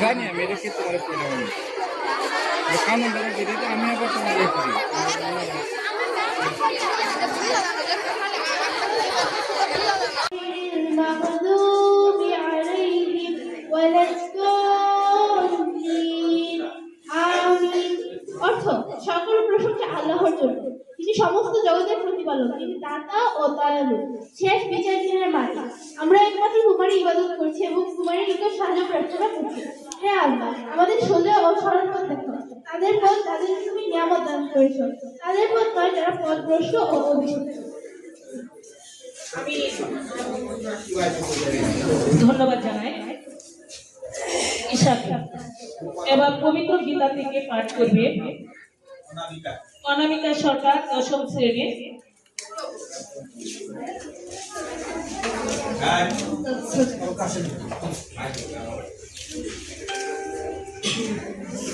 জানি আমি রেখে তোমার পেলাম কামন দাদা আমি আবার তোমার রেখেছি অর্থ সকল প্রশংসা আল্লাহর জন্য। তিনি সমস্ত জগতের প্রতিপালক তিনি দাতা ও দয়ালু শেষ বিচার দিনের মালিক আমরা একমাত্র তোমারই ইবাদত করছি এবং তোমারই নিকট সাহায্য প্রার্থনা করছি। হে আল্লাহ, আমাদের সোজা ও সরল পথ দেখো। তাদের পথ, তাদের তুমি নিয়ামত দান করেছ। তাদের পথ নয়, যারা পথভ্রষ্ট ও অভিশপ্ত। ধন্যবাদ জানাই। ঈশাকে এবার পবিত্র গীতা থেকে পাঠ করবে। অনামিকা সরকার দশম শ্রেণি।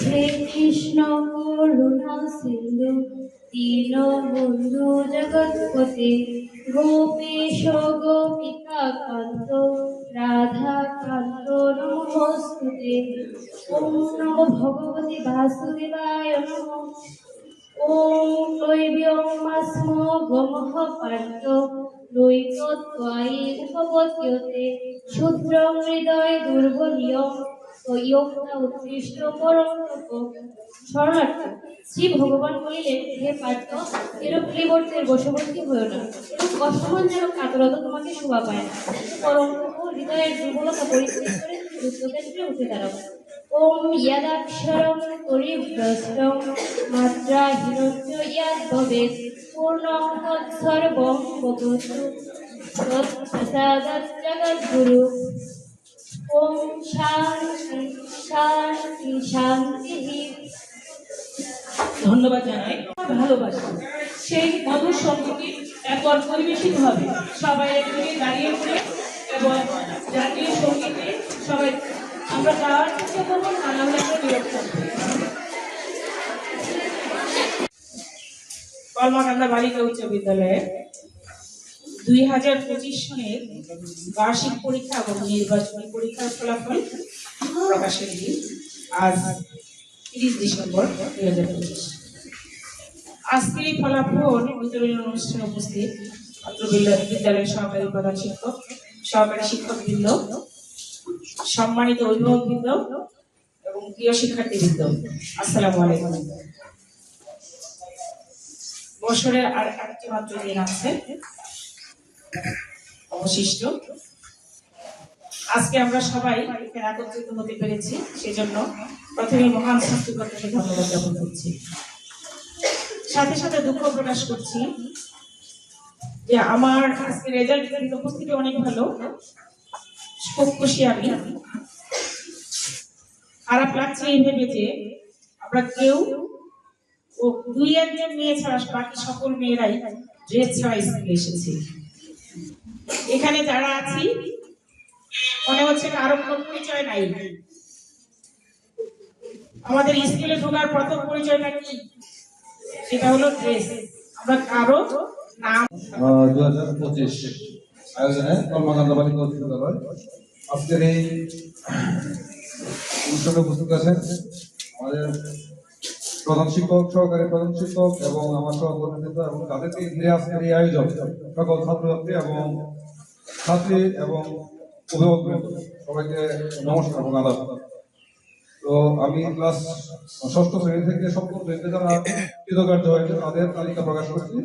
হে কৃষ্ণ করুণা সিন্ধু, দীন বন্ধু জগৎপতি গোপেশ গোপিকা কান্ত রাধা কান্ত নমস্তুতে ভগবতে বাসুদেবায় কৈব্যমাস্ম গমঃ পার্থ নৈকত্বায়ি উপপদ্যতে শূদ্রং হৃদয় দুর্বলীয়ম তৈয়তা উৎকৃষ্ট পরম শরণার্থ শ্রী ভগবান বলিলেন হে পার্থ এরূপ ক্লিবর্তের বশবর্তী হয়েও না এরূপ অসমান যেন কাতরতা তোমাকে শোভা পায় না পরম হৃদয়ের দুর্বলতা পরিস্থিতি করে উঠে দাঁড়াও পরিভ্রষ্টম মাত্রা হিরঞ্চ ইয়াদ ভবেৎ পূর্ণং তৎসর্বং বভূতু তৎপ্রসাদাৎ জগদ্গুরু। ওম শান্তি শান্তি শান্তি। ধন্যবাদ জানাই, ভালোবাসা। সেই মধুর সঙ্গীতটি একবার পরিবেশিত হবে সবাই একদিকে দাঁড়িয়ে পড়ে এবং জাতীয় সঙ্গীতে সবাই আমরা গাওয়ার চেষ্টা করব, না আমরা বিরক্ত হব। কলমাকান্দা বালিকা উচ্চ বিদ্যালয়ে দুই হাজার পঁচিশ সনের বার্ষিক পরীক্ষা এবং নির্বাচনী পরীক্ষার ফলাফল প্রকাশের দিন আজ তিরিশ ডিসেম্বর দুই হাজার পঁচিশ আজকের এই ফলাফল বিতরণী অনুষ্ঠানে উপস্থিত বিদ্যালয়ের সহকারী প্রধান শিক্ষক, সহকারী শিক্ষকবৃন্দ সম্মানিত অভিভাবকবৃন্দ এবং প্রিয় শিক্ষার্থীবৃন্দ, আসসালামু আলাইকুম। বছরের আর একটি মাত্র দিন আছে, অবশিষ্ট। আজকে আমরা সবাই এখানে একত্রিত হতে পেরেছি, সেজন্য প্রথমে মহান সৃষ্টিকর্তাকে ধন্যবাদ জ্ঞাপন করছি। সাথে সাথে দুঃখ প্রকাশ করছি যে আমার আজকে রেজাল্ট উপস্থিতি অনেক ভালো। খুশি আমি। খারাপ লাগছে এই ভেবে যে আমরা কেউ ও দুই একজন মেয়ে ছাড়া বাকি সকল মেয়েরাই ড্রেস ছাড়া স্কুলে এসেছে। এখানে যারা আছি, মনে হচ্ছে কারও কোনো পরিচয় নাই। আমাদের স্কুলে ঢোকার প্রথম পরিচয়টা কি? সেটা হলো ড্রেস আমরা কারও নাম দু হাজার পঁচিশ। আয়োজনে কর্মকাণ্ড উচ্চ বিদ্যালয় আজকের এই অনুষ্ঠানে উপস্থিত আছেন আমাদের প্রধান শিক্ষক, সহকারী প্রধান শিক্ষক এবং আমার সহকর্মীবৃন্দ এবং তাদেরকে ঘিরে আজকের এই আয়োজন সকল ছাত্রছাত্রী এবং ছাত্রী এবং অভিভাবক সবাইকে নমস্কার এবং আদাব। তো আমি ক্লাস ষষ্ঠ শ্রেণি থেকে সপ্তম শ্রেণীতে যারা কৃতকার্য হয়েছে তাদের তালিকা প্রকাশ করছি।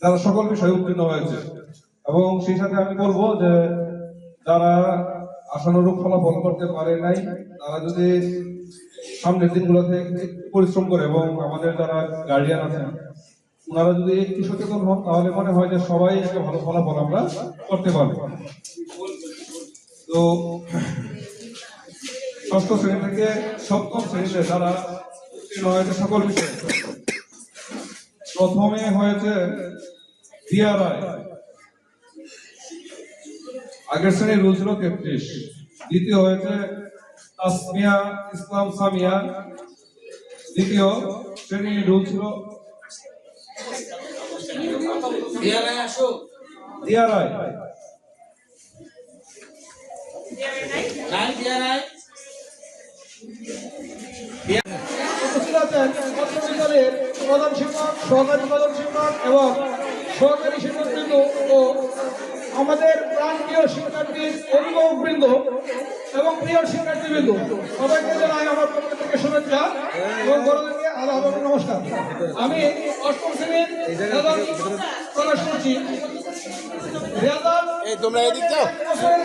যারা সকল বিষয়ে উত্তীর্ণ হয়েছে এবং সেই সাথে আমি বলব যে, যারা আশানুরূপ ফলাফল করতে পারে নাই, তারা যদি সামনের দিনগুলোতে পরিশ্রম করে এবং আমাদের যারা গার্ডিয়ান আছেন, ওনারা যদি একটু সচেতন হন, তাহলে মনে হয় যে সবাই একটা ভালো ফলাফল আমরা করতে পারব। তো, ষষ্ঠ শ্রেণি থেকে সপ্তম শ্রেণীতে যারা হয়েছে সকল বিষয়ে, প্রথমে হয়েছে দিয়া রায় আগের শ্রেণির রুল ছিল তেত্রিশ। দ্বিতীয় হয়েছে তাসমিয়া ইসলাম সামিয়া। দ্বিতীয় শ্রেণির রুল ছিল সহকারী প্রধান শিক্ষক এবং সহকারী শিক্ষকবৃন্দ ও আমাদের প্রাণপ্রিয় শিক্ষার্থী অভিভাবকবৃন্দ এবং প্রিয় শিক্ষার্থীবৃন্দ সবাইকে জানাই আমার পক্ষ থেকে শুভেচ্ছা এবং বড়দেরকে আলাদা নমস্কার। আমি অষ্টম শ্রেণির প্রকাশ করছি। এই তোমরা এদিক যাও। বছরের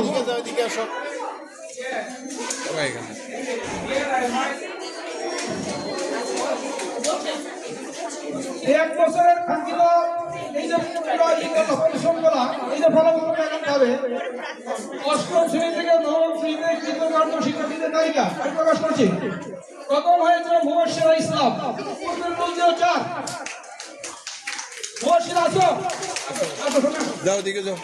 এদিকে যাও এদিকে আসো। এখানে। এক বছরের কাঙ্ক্ষিত এই যে পুরো ই পরিশ্রম করা এই যে ফলাফল এখন পাবে অষ্টম শ্রেণি থেকে নবম শ্রেণীতে কৃতকার্য শিক্ষার্থীদের তালিকা আমি প্রকাশ করছি। প্রথম হয়েছিল মুবাশিরা ইসলাম পূর্বের বলছিল চার। মুবাশিরা আসো। আসো শোনো। যাও এদিকে যাও।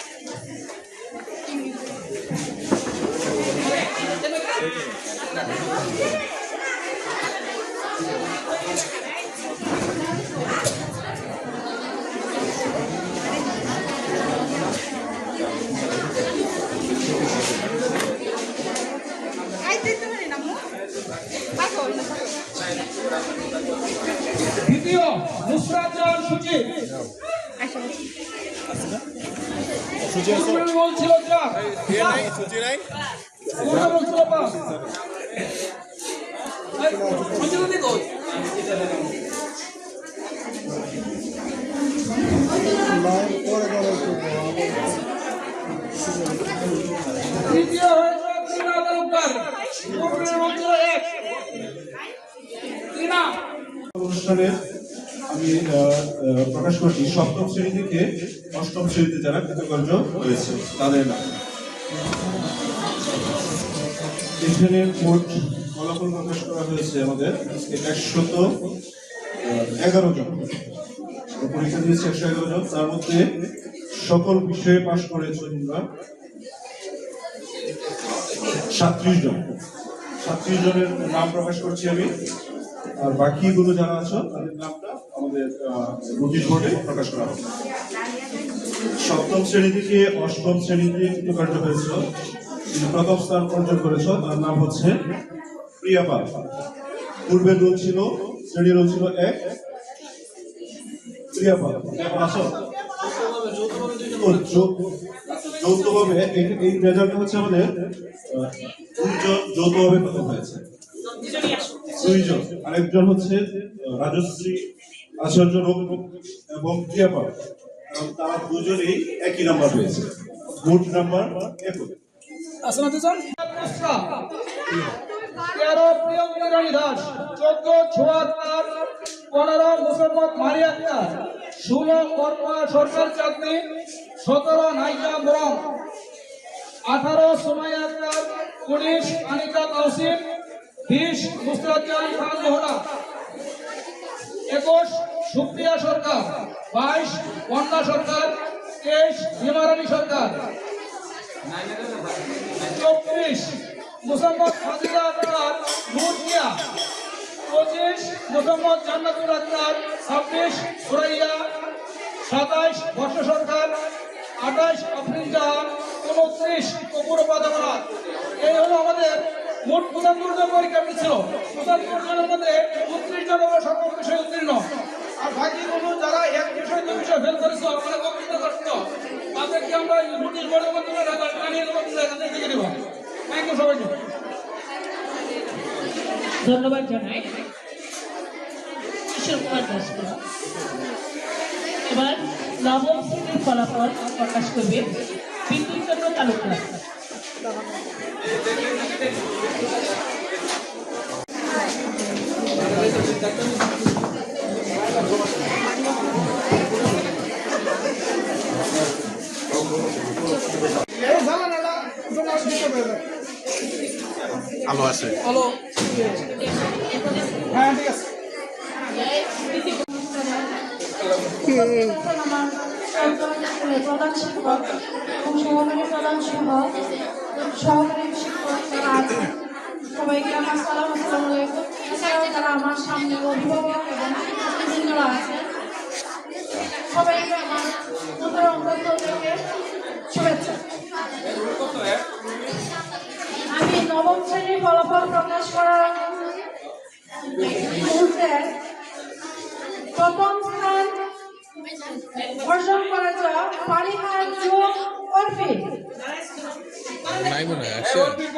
দ্বিতীয় নুসরাত জাহান আসো বলছিল তৃতীয় হয়েছে অনুষ্ঠানে আমি প্রকাশ করছি, সপ্তম শ্রেণি থেকে অষ্টম শ্রেণীতে যারা কৃতকার্য হয়েছে তাদের নাম। এখানে মোট ফলাফল প্রকাশ করা হয়েছে আমাদের একশত এগারো জন। পরীক্ষা দিয়েছি একশো এগারো জন। তার মধ্যে সকল বিষয়ে পাশ করেছে তোমরা সাতত্রিশ জন। সাতত্রিশ জনের নাম প্রকাশ করছি আমি। আর বাকিগুলো যারা আছো, তাদের নামটা আমাদের নোটিশ বোর্ডে প্রকাশ করা হবে। সপ্তম শ্রেণি থেকে অষ্টম শ্রেণীতে কৃতকার্য হয়েছিল। প্রথম স্থান অর্জন করেছ, তার নাম হচ্ছে প্রিয়া পাল। পূর্বে রোল ছিল, শ্রেণি রোল ছিল এক। প্রিয়া পাল যৌথভাবে এই- রেজাল্টটা হচ্ছে আমাদের দুইজন যৌথভাবে প্রথম হয়েছে। দুইজন। আরেকজন হচ্ছে রাজশ্রী আচার্য এবং ক্রিয়াপাল। তারা দুজনেই একই নাম্বার পেয়েছে। মোট নাম্বার একই তেরো প্রিয়ঙ্কা রানী দাস চোদ্দ ছোয়াত্তর পনেরো মুসলমান মারি আক্তার। ষোলো সরকার চাকরি, সতেরো নাইকা বরম আঠারো আক্তার উনিশ আনিকা তৌসিফ বিশ মুস্তাজান খান মোহরা একুশ সুপ্রিয়া সরকার, বাইশ বন্যা সরকার, তেইশ হিমারানী সরকার। চব্বিশ মোসাম্মদ ফাজিলা আক্তার, মুরগিয়া। পঁচিশ মোসাম্মদ জান্নাতুল আক্তার ছাব্বিশ, সুরাইয়া, সাতাইশ, বর্ষ সরকার, আঠাইশ আফরিন উনত্রিশ কপুর বাদামাত এই হলো আমাদের মোট পঁচাত্তর জন পরীক্ষার্থী ছিল পঁচাত্তর জনের মধ্যে উনত্রিশ জন আমরা সকল বিষয়ে উত্তীর্ণ। আর বাকি বাকিগুলো যারা এক বিষয় দু বিষয় ফেল করেছে মানে বক্তৃতা করছ তাদেরকে আমরা নোটিশ বোর্ডের মাধ্যমে জানিয়ে দেবো থেকে দেখে দেবো। থ্যাংক ইউ সবাইকে। ধন্যবাদ জানাই। নবম শ্রেণির ফলাফল প্রকাশ করবে বিদ্যুৎ চন্দ্র তালুকদার। আলো আছে। হ্যাঁ ঠিক আছে আমার স্কুলের প্রধান শিক্ষক এবং সহকারী প্রধান শিক্ষক, সহকারী শিক্ষক যারা আছেন। সবাইকে আমার সালাম, আসসালামু আলাইকুম। এছাড়াও যারা আমার সামনে অভিভাবক এবং শিক্ষকবৃন্দরা আছেন। সবাইকে আমার অন্তর থেকে শুভেচ্ছা। আমি নবম শ্রেণির ফলাফল প্রকাশ করার মুহূর্তে প্রথম অর্জন মনে হয়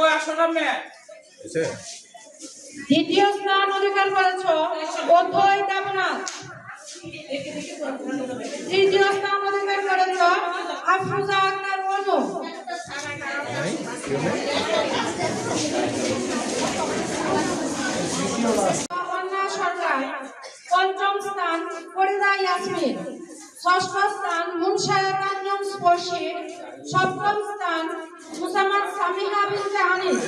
আসছে আছে দ্বিতীয় স্থান অধিকার করেছ অথয় দেবনাথ। তৃতীয় স্থান অধিকার করেছ আফরোজা আক্তার অনু কন্যা সরকার। পঞ্চম স্থান ফরিদা ইয়াসমিন ষষ্ঠ স্থান মুনশায়াত আঞ্জুম স্পর্শী সপ্তম স্থান মুসাম্মদ সামিহা বিনতে আনিস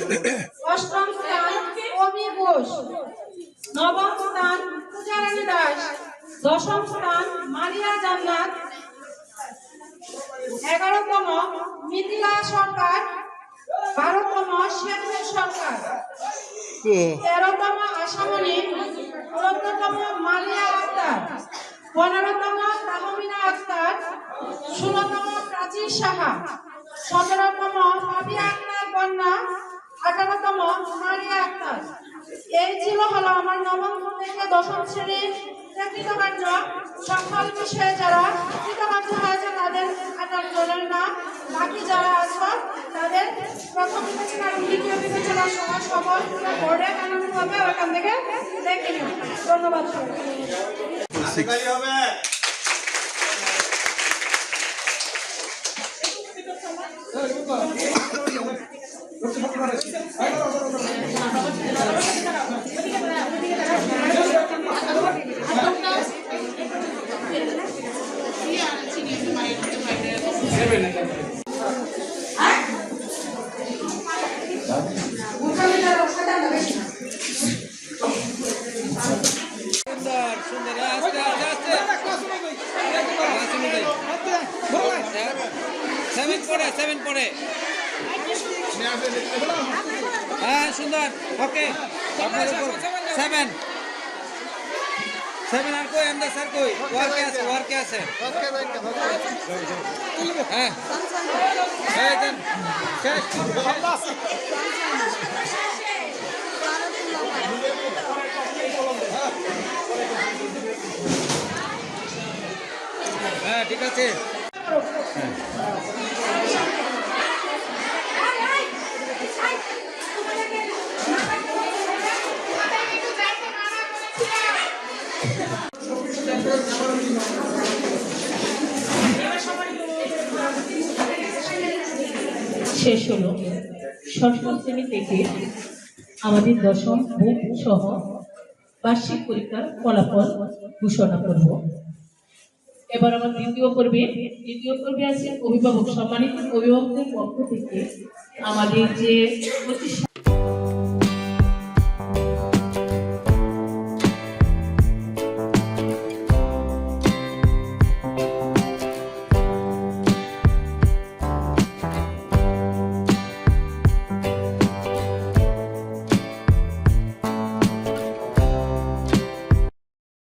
অষ্টম স্থান অমি ঘোষ। নবম স্থান পূজারানী দাস। দশম স্থান মারিয়া জান্নাত। এগারোতম মিথিলা সরকার। বারোতম শেখুর সরকার। তেরোতম আসামনি চোদ্দতম মালিয়া আক্তার পনেরোতম তাহমিনা আক্তার ষোলতম প্রাচীর সাহা, সতেরোতম পাপিয়া আক্তার বন্যা, আঠারোতম মারিয়া আক্তার এই ছিল হলো আমার নবম থেকে দশম শ্রেণির কৃতকার্য সকল বিষয়ে যারা কৃতকার্য হয়েছে তাদের আঠারো জনের নাম বাকি যারা আছে, তাদের দ্বিতীয় বিবেচনা সবল সকল বোর্ডে হবে। ওখান থেকে দেখে নিন ধন্যবাদ সবাইকে। সুন্দর সুন্দর আস্তে আস্তে আস্তে সেভেন পড়ে সেভেন পড়ে হ্যাঁ ওকে আপনার উপর সেভেন সেভেন আর কই? আমরা স্যার কই? ওয়ার্কে আছে ওয়ার্কে আছে। হ্যাঁ। শেষ। হ্যাঁ ঠিক আছে। শেষ হলো। ষষ্ঠ শ্রেণি থেকে আমাদের দশম বুক সহ বার্ষিক পরীক্ষার ফলাফল ঘোষণা করব। এবার আমার দ্বিতীয় পর্বে। দ্বিতীয় পর্বে আছে অভিভাবক, সম্মানিত অভিভাবকদের পক্ষ থেকে আমাদের যে